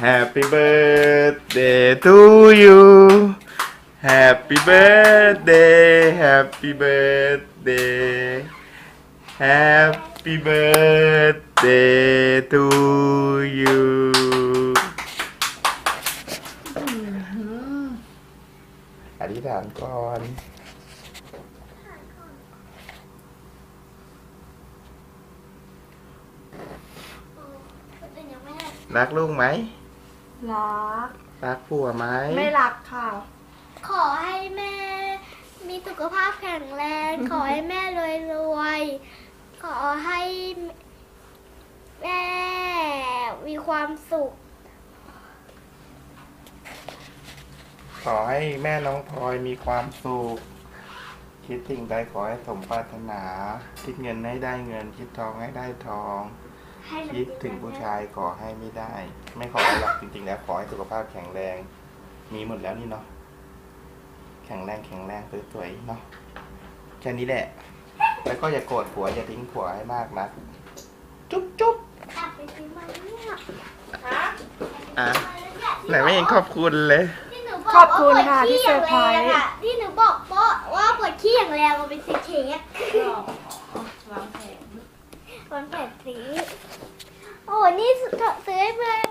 Happy birthday to you Happy birthday Happy birthday Happy birthday to you อธิษฐานก่อนคนอื่นยังไม่ได้รักลูกไหม รัก รักผัวไหมไม่รักค่ะ ขอให้แม่ มีสุขภาพแข็งแรง ขอให้แม่รวยรวยๆขอให้แม่มีความสุข ขอให้แม่น้องพลอยมีความสุข คิดสิ่งใดขอให้สมปรารถนา คิดเงินให้ได้เงิน คิดทองให้ได้ทองให้มัน คิดถึงผู้ชายขอให้ไม่ได้ ไม่ขออะไรหรอกจริงๆ แล้วขอให้สุขภาพแข็งแรง มีหมดแล้วนี่เนาะแข็งแรงแข็งแรงสวยๆเนาะแค่นี้แหละ แล้วก็อย่าโกรธผัวอย่าทิ้งผัวให้มากนะจุ๊บจุ๊บกลับไปซื้อมาเนี่ยอะไหนไม่เห็นขอบคุณเลยที่หนูบอกขอบคุณว่าค่ะปวดที่เซอร์ไพรส์อย่างแงอะที่หนูบอกว่าว่าปวดขี้อย่างแรงมันเป็นสีเค้ก วางแผนมันแผดสีโอ้ นี่ซื้อให้เพื่อน